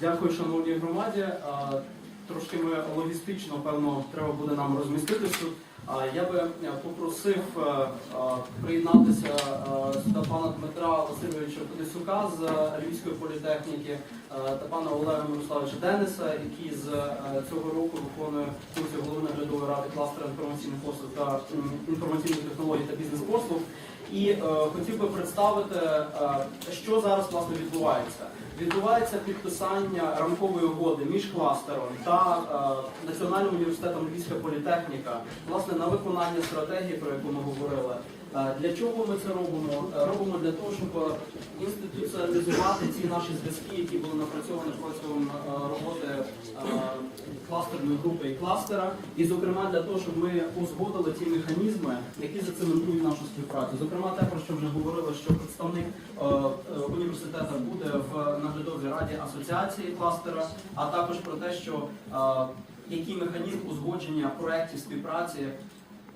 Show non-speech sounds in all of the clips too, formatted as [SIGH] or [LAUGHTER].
Дякую, шановній громаді. Трошки ми логістично, певно, треба буде нам розміститися. Я би е, попросив е, е, приєднатися до пана Дмитра Васильовича Подисюка з Львівської політехніки та пана Олега Мирославовича Дениса, який з цього року виконує функцію голови наглядової ради кластера інформаційних послуг та інформаційних технологій та бізнес-послуг. І хотів би представити, що зараз власне відбувається. Відбувається підписання рамкової угоди між кластером та е, Національним університетом Львівська політехніка власне на виконання стратегії, про яку ми говорили. Для чого ми це робимо? Робимо для того, щоб інституціалізувати ці наші зв'язки, які були напрацьовані протягом роботи кластерної групи і кластера, і зокрема для того, щоб ми узгодили ті механізми, які зацементують нашу співпрацю. Зокрема, те, про що вже говорили, що представник університету буде в наглядовій раді асоціації кластера, а також про те, що який механізм узгодження проєктів співпраці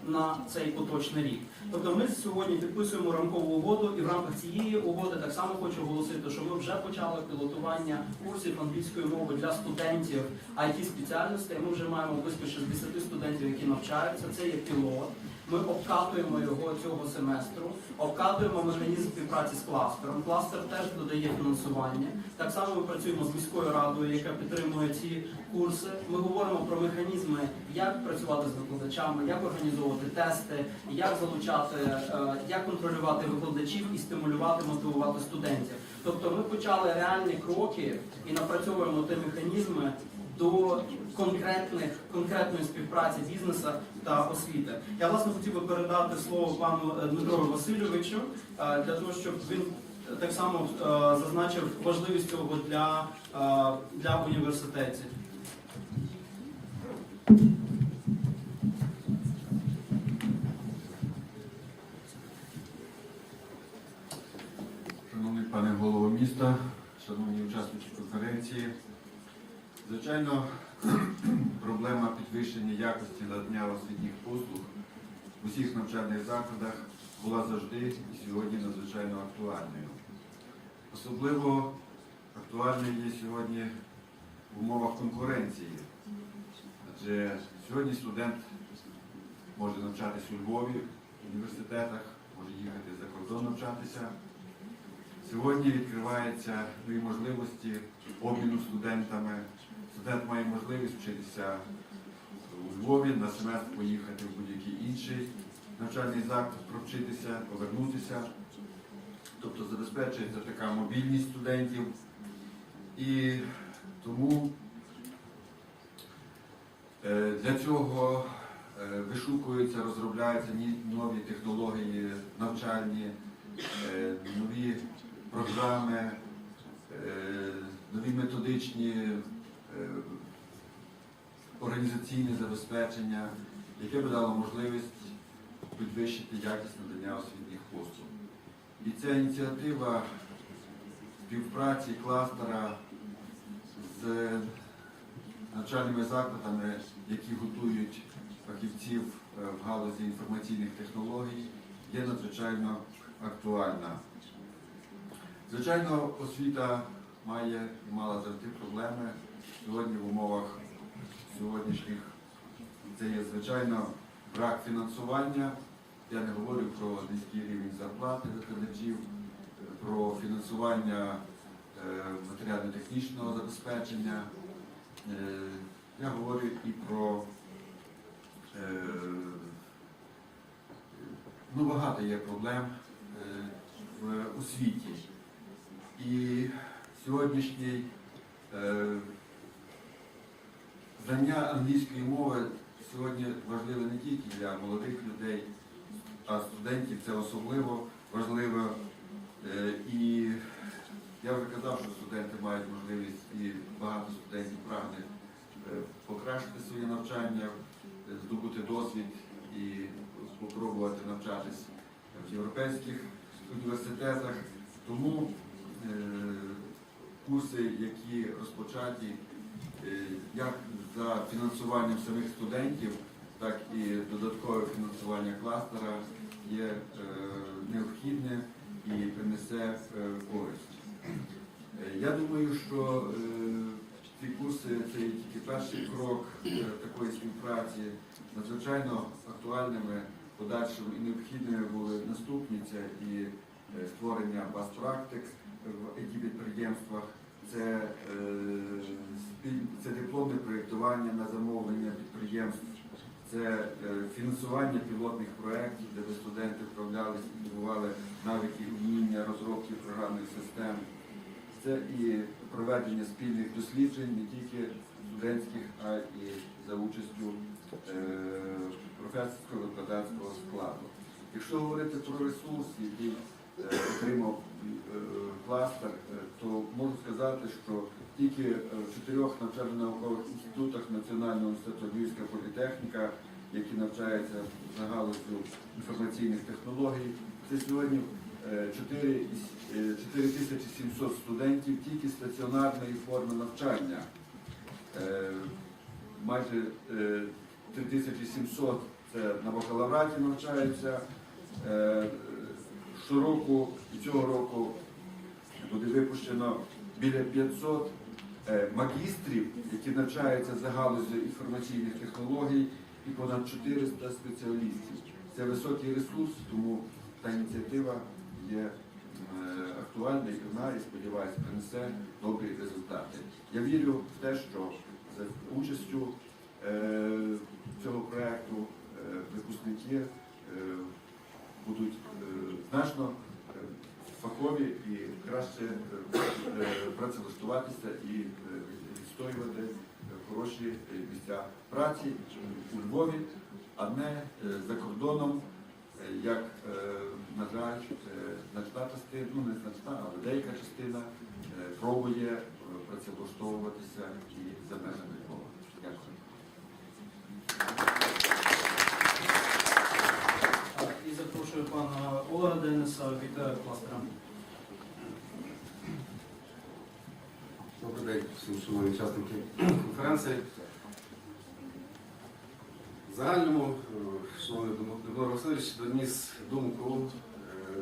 на цей поточний рік. Тобто ми сьогодні підписуємо рамкову угоду, і в рамках цієї угоди так само хочу оголосити, що ми вже почали пілотування курсів англійської мови для студентів it спеціальностей. Ми вже маємо близько 60 студентів, які навчаються. Це є пілот. Ми обкатуємо його цього семестру, обкатуємо механізм співпраці з кластером. Кластер теж додає фінансування. Так само ми працюємо з міською радою, яка підтримує ці курси. Ми говоримо про механізми, як працювати з викладачами, як організовувати тести, як залучати, е, як контролювати викладачів і стимулювати, мотивувати студентів. Тобто ми почали реальні кроки і напрацьовуємо ті механізми до конкретних конкретної співпраці бізнесу та освіти. Я власне хотів би передати слово пану е, Дмитру Васильовичу е, для того, щоб він так само зазначив важливість цього для, для університетів. Шановний пане голово міста, шановні учасники конференції, звичайно, [CLEARS THROAT] проблема підвищення якості надання освітніх послуг в усіх навчальних закладах була завжди і сьогодні надзвичайно актуальною. Особливо актуальною є сьогодні в умовах конкуренції. Адже сьогодні студент може навчатися у Львові в університетах, може їхати за кордон навчатися. Сьогодні відкриваються нові можливості обміну студентами. Студент має можливість вчитися у Львові, на семестр поїхати в будь-який інший навчальний заклад, провчитися, повернутися. Тобто забезпечується така мобільність студентів. І тому е, для цього е, вишукуються, розробляються нові технології навчальні, е, нові програми, е, нові методичні е, організаційне забезпечення, яке б дало можливість підвищити якість надання освітніх послуг. І ця ініціатива співпраці кластера з навчальними закладами, які готують фахівців е, в галузі інформаційних технологій, є надзвичайно актуальна. Звичайно, освіта має і мала завжди проблеми сьогодні в умовах сьогоднішніх. Це є звичайно брак фінансування. Я не говорю про низький рівень зарплати викладачів, про фінансування е, матеріально-технічного забезпечення. Е, Я говорю і про е, ну, багато є проблем в освіті. І сьогоднішній е, знання англійської мови сьогодні важливе не тільки для молодих людей, а студентів це особливо важливо. Е, І я вже казав, що студенти мають можливість і багато студентів прагне е, покращити своє навчання, здобути досвід і спробувати навчатись в європейських університетах. Тому курси, які розпочаті е, як за фінансуванням самих студентів, так і додаткове фінансування кластера є е, необхідне і принесе е, користь. Е, Я думаю, що е, ці курси це тільки перший крок е, такої співпраці. Надзвичайно актуальними подальшими і необхідними були наступні це і е, створення баз практик в it підприємствах, це, е, це дипломне проєктування на замовлення підприємств, це е, фінансування пілотних проєктів, де студенти вправлялися і здобували навики вміння розробки програмних систем. Це і проведення спільних досліджень не тільки студентських, а і за участю е, професорського викладацького складу. Якщо говорити про ресурс, який е, отримав е, кластер, е, то можу сказати, що тільки е, в чотирьох навчально-наукових інститутах Національного інституту Львівська політехніка, які навчаються за галузю інформаційних технологій, це сьогодні е, 4 із- е, 4700 студентів тільки стаціонарної форми навчання. Е, Майже е, 3700 це на бакалавраті навчаються. Щороку і цього року буде випущено біля 500 е, магістрів, які навчаються за галузю інформаційних технологій, і понад 400 спеціалістів. Це високий ресурс, тому та ініціатива є е, актуальна і вона, і сподіваюся, принесе добрі результати. Я вірю в те, що за участю е, цього проєкту випускники будуть е, значно е, фахові і краще е, працевлаштуватися і відстоювати хороші місця праці у Львові, а не за кордоном, як, на жаль, значна частина, ну не значна, але деяка частина пробує працевлаштовуватися і за межами Львова. Дякую. Так, І запрошую пана Олега Е, кластера. Добрий день всім шановні учасники конференції. В загальному, е, шановний Дмитро Васильович, доніс думку,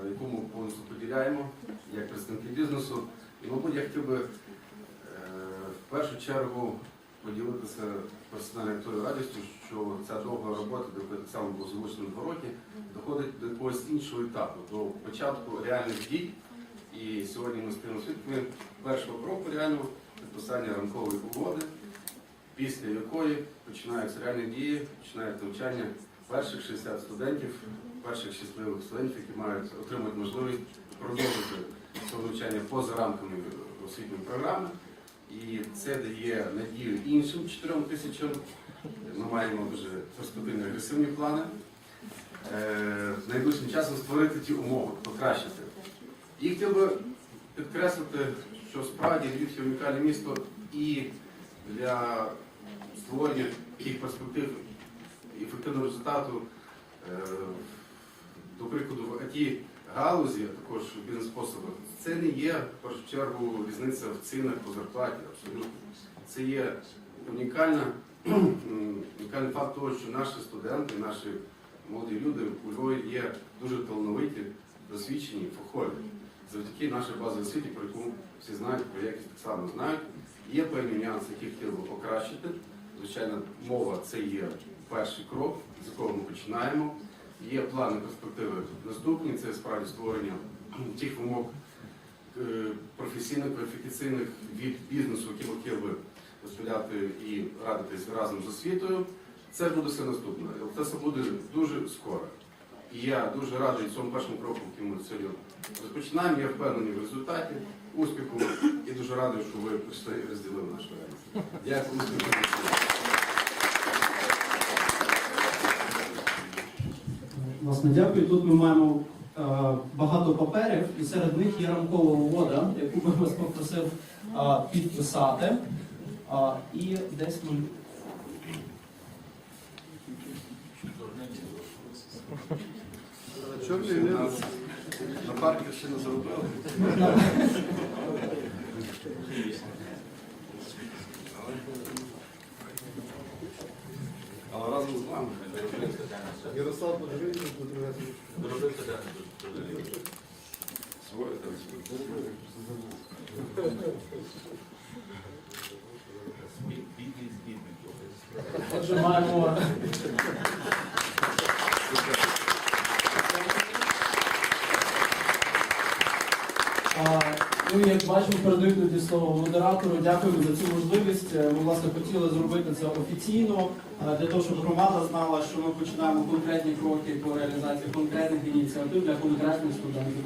е, яку ми повністю поділяємо як представники бізнесу. І, мабуть, я хотів би е, в першу чергу поділитися персональною тою радістю, що ця довга робота, до якої само було залучено два доходить до якогось іншого етапу, до початку реальних дій. І сьогодні ми спільно свідками першого кроку реального підписання рамкової угоди, після якої починаються реальні дії, починають навчання перших 60 студентів, перших щасливих студентів, які мають отримати можливість продовжити своє навчання поза рамками освітньої програми. І це дає надію іншим 4 тисячам. Ми маємо дуже перспективні агресивні плани. Е, Найближчим часом створити ті умови, покращити. І хотів би підкреслити, що справді Львів є унікальне місто і для створення таких перспектив ефективного результату, е, до прикладу, в АТІ галузі, а також в бізнес-способах, це не є в першу чергу різниця в цінах по зарплаті. Абсолютно. Це є унікальна, [CLEARS THROAT] унікальний факт того, що наші студенти, наші молоді люди у Львові є дуже талановиті, досвідчені, фахові завдяки нашій базі освіті, про яку всі знають, про якість так само знають. Є певні нюанси, які хотіли би покращити. Звичайно, мова це є перший крок, з якого ми починаємо. Є плани перспективи наступні, це справді створення тих вимог е, професійних, кваліфікаційних від бізнесу, які ми хотіли розподіляти і радитись разом з освітою. Це буде все наступне. Це все буде дуже скоро. І я дуже радий цьому першому кроку, який ми сьогодні розпочинаємо. Я впевнений в результаті успіху і дуже радий, що ви прийшли і розділили нашу радість. Дякую. успіху. Власне, дякую. Тут ми маємо е, багато паперів, і серед них є рамкова угода, яку би вас попросив е, підписати. Е, і десь ми. Чорний ліс на парки ще не заробили. Але разом з вами Ярослав Подгринів, Подгринів. Своє там своє. Отже, маємо Ну, як бачимо, передають тоді слово модератору. Дякуємо за цю можливість. Е, Ми власне хотіли зробити це офіційно е, для того, щоб громада знала, що ми починаємо конкретні кроки по реалізації конкретних ініціатив для конкретних студентів.